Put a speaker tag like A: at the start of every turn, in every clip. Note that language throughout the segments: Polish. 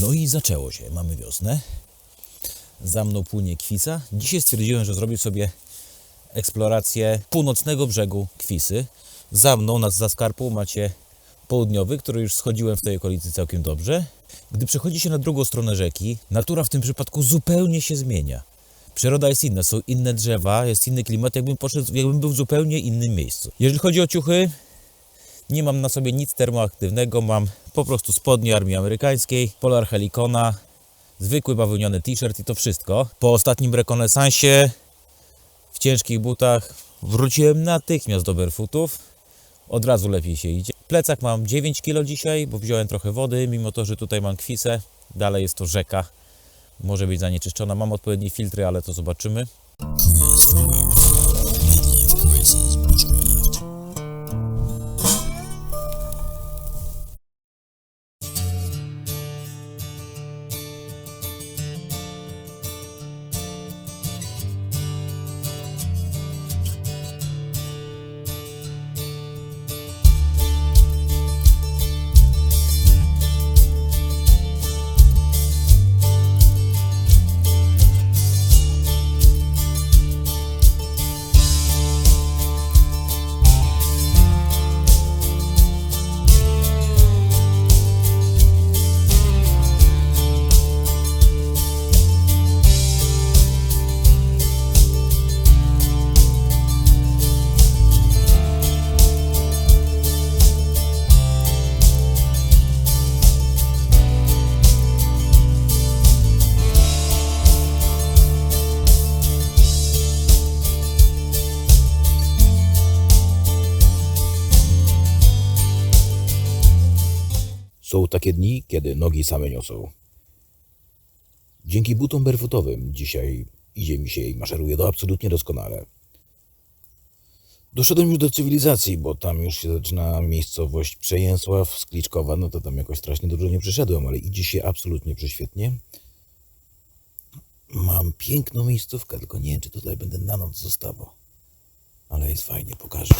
A: No i zaczęło się. Mamy wiosnę. Za mną płynie Kwisa. Dzisiaj stwierdziłem, że zrobię sobie eksplorację północnego brzegu Kwisy. Za mną, nad Zaskarpą, macie południowy, który już schodziłem w tej okolicy całkiem dobrze. Gdy przechodzi się na drugą stronę rzeki, natura w tym przypadku zupełnie się zmienia. Przyroda jest inna, są inne drzewa, jest inny klimat, jakbym, poszedł, jakbym był w zupełnie innym miejscu. Jeżeli chodzi o ciuchy, nie mam na sobie nic termoaktywnego, mam po prostu spodnie armii amerykańskiej, Polar Helicona, zwykły bawełniany t-shirt i to wszystko. Po ostatnim rekonesansie w ciężkich butach wróciłem natychmiast do barefootów. Od razu lepiej się idzie. Plecak mam 9 kg dzisiaj, bo wziąłem trochę wody, mimo to, że tutaj mam kwisę. Dalej jest to rzeka. Może być zanieczyszczona. Mam odpowiednie filtry, ale to zobaczymy.
B: Są takie dni, kiedy nogi same niosą. Dzięki butom barefootowym dzisiaj idzie mi się i maszeruje to absolutnie doskonale. Doszedłem już do cywilizacji, bo tam już się zaczyna miejscowość Przejęsław, Skliczkowa, no to tam jakoś strasznie dużo nie przyszedłem, ale idzie się absolutnie prześwietnie. Mam piękną miejscówkę, tylko nie wiem, czy tutaj będę na noc zostawał. Ale jest fajnie, pokażę.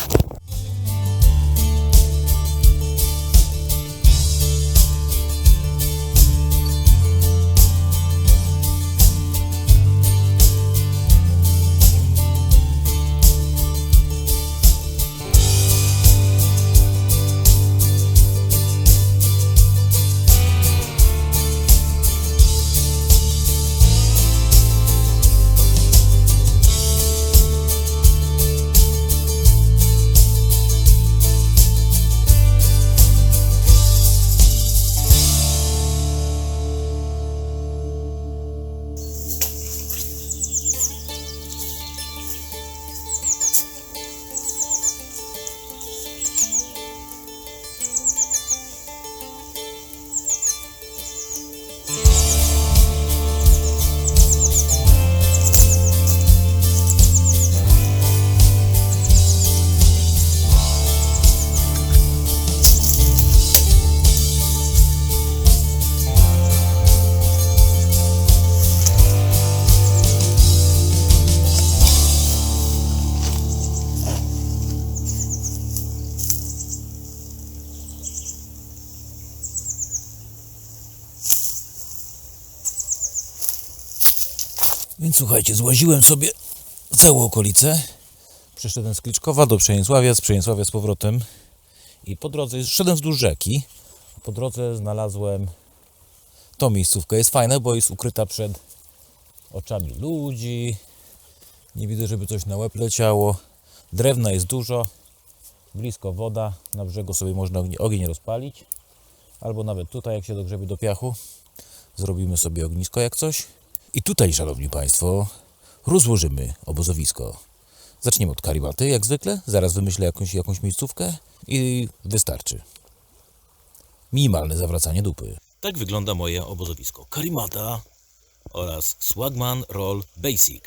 A: Więc słuchajcie, złaziłem sobie całą okolicę. Przeszedłem z Kliczkowa do Przejęsławia, z Przejęsławia z powrotem. I po drodze, szedłem wzdłuż rzeki. Po drodze znalazłem tą miejscówkę. Jest fajna, bo jest ukryta przed oczami ludzi. Nie widzę, żeby coś na łeb leciało. Drewna jest dużo. Blisko woda. Na brzegu sobie można ogień rozpalić. Albo nawet tutaj, jak się dogrzebie do piachu. Zrobimy sobie ognisko jak coś. I tutaj, szanowni państwo, rozłożymy obozowisko. Zaczniemy od karimaty, jak zwykle. Zaraz wymyślę jakąś, jakąś miejscówkę i wystarczy. Minimalne zawracanie dupy. Tak wygląda moje obozowisko. Karimata oraz Swagman Roll Basic.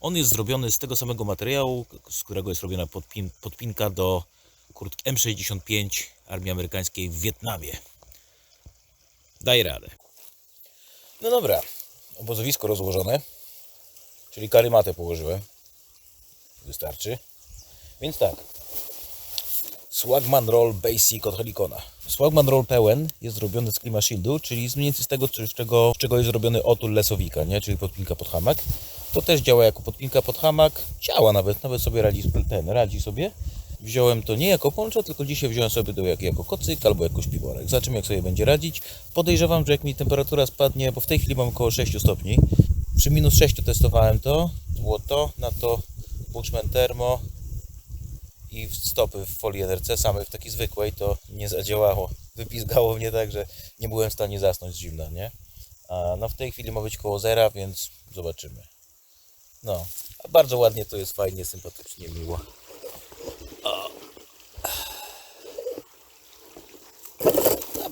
A: On jest zrobiony z tego samego materiału, z którego jest robiona podpin, podpinka do kurtki M65 Armii Amerykańskiej w Wietnamie. Daje radę. No dobra, obozowisko rozłożone, czyli karymatę położyłem. Wystarczy. Więc tak, Swagman Roll Basic od Helicona. Swagman Roll pełen jest zrobiony z Klima Shieldu, czyli z mniej więcej z tego, z czego, z czego jest zrobiony otul lesowika, nie? czyli podpinka pod hamak. To też działa jako podpinka pod hamak. Działa nawet, nawet sobie radzi, ten, radzi sobie. Wziąłem to nie jako poncho, tylko dzisiaj wziąłem sobie to jak, jako kocyk albo jako śpiworek. Zobaczymy jak sobie będzie radzić. Podejrzewam, że jak mi temperatura spadnie, bo w tej chwili mam około 6 stopni. Przy minus 6 testowałem to. Było to, na to Bushman Thermo i stopy w folii NRC samej w takiej zwykłej to nie zadziałało. Wypizgało mnie tak, że nie byłem w stanie zasnąć z zimna, nie? A no w tej chwili ma być koło zera, więc zobaczymy. No, a bardzo ładnie to jest, fajnie, sympatycznie, miło.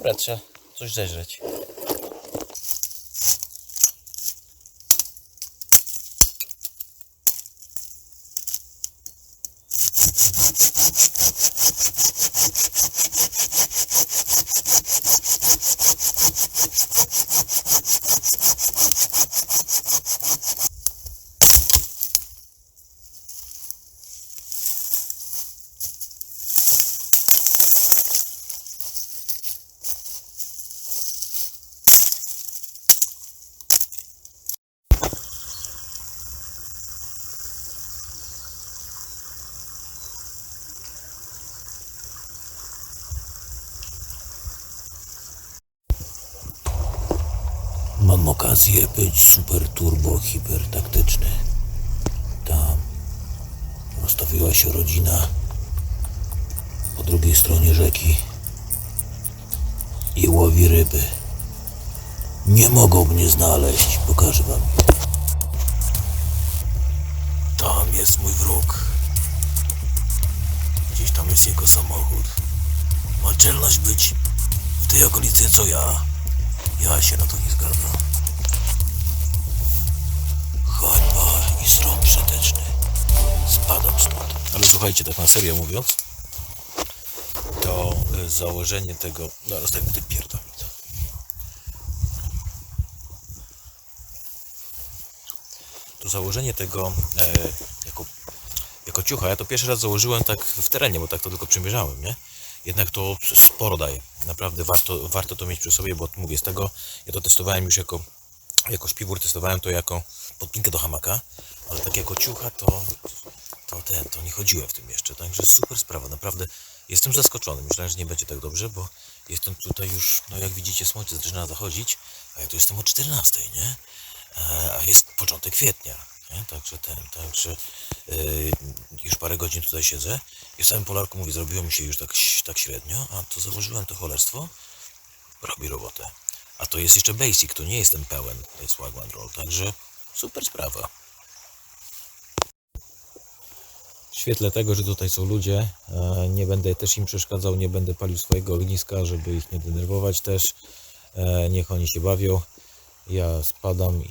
A: Dobra, trzeba coś zeżreć.
B: Mam być super turbo hipertaktyczny. Tam rozstawiła się rodzina po drugiej stronie rzeki i łowi ryby. Nie mogą mnie znaleźć. Pokażę wam. Tam jest mój wróg. Gdzieś tam jest jego samochód. Ma czelność być w tej okolicy co ja. Ja się na to nie zgadzam.
A: Słuchajcie, tak na serio mówiąc, to y, założenie tego. No, zostawimy ten pierdolę. To założenie tego e, jako, jako ciucha, ja to pierwszy raz założyłem tak w terenie, bo tak to tylko przymierzałem, nie? Jednak to sporo daje. Naprawdę warto, warto to mieć przy sobie, bo mówię z tego, ja to testowałem już jako, jako śpiwór, testowałem to jako podpinkę do hamaka, ale tak jako ciucha to, to ten, to nie chodziłem w tym jeszcze, także super sprawa, naprawdę jestem zaskoczony, myślałem, że nie będzie tak dobrze, bo jestem tutaj już, no jak widzicie słońce zaczyna zachodzić, a ja tu jestem o 14, nie? E, A jest początek kwietnia, nie? Także ten, także yy, już parę godzin tutaj siedzę i w samym Polarku mówię, zrobiło mi się już tak, tak średnio, a to założyłem to cholerstwo, robi robotę. A to jest jeszcze basic, to nie jestem pełen, to jest Roll, także super sprawa. W świetle tego, że tutaj są ludzie, e, nie będę też im przeszkadzał, nie będę palił swojego ogniska, żeby ich nie denerwować też. E, Niech oni się bawią. Ja spadam